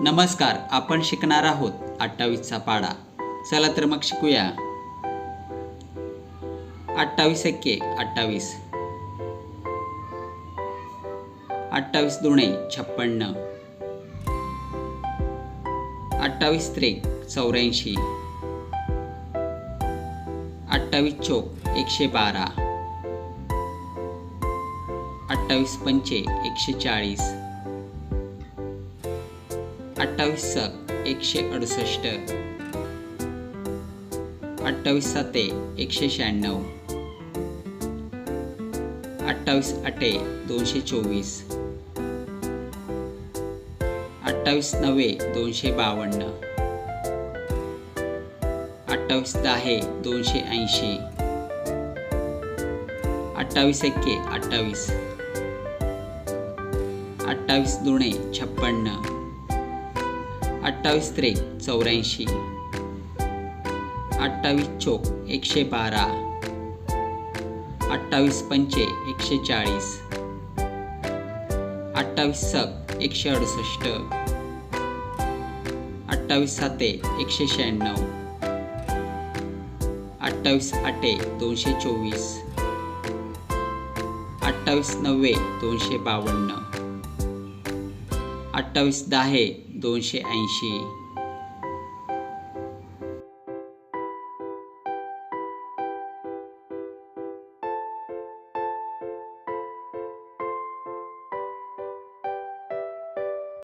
नमस्कार आपण शिकणार आहोत अठ्ठावीसचा पाडा. चला तर मग शिकूया. अठ्ठावीस एक्के अठ्ठावीस. अठ्ठावीस दुणे छप्पन्न. अठ्ठावीस त्रेक चौऱ्याऐंशी. अठ्ठावीस चोक एकशे बारा. अठ्ठावीस पंचे एकशे चाळीस. अठ्ठावीस एकशे अडुसष्ट. अठ्ठावीस साते एकशे शहाण्णव. अठ्ठावीस आठे दोनशे चोवीस. अठ्ठावीस नव्वे दोनशे बावन्न. अठ्ठावीस दहा दोनशे ऐंशी. अठ्ठावीस एक्के अठ्ठावीस. अठ्ठावीस दोने छप्पन्न. अठ्ठावीस त्रेक चौऱ्याऐंशी. अठ्ठावीस चोक एकशे बारा. अठ्ठावीस पंचे एकशे चाळीस. अठ्ठावीस सक एकशे अडुसष्ट. अठ्ठावीस साते एकशे शहाण्णव. अठ्ठावीस आठे दोनशे चोवीस. अठ्ठावीस नव्वे दोनशे बावन्न. अठ्ठावीस दहा दोनशे ऐंशी.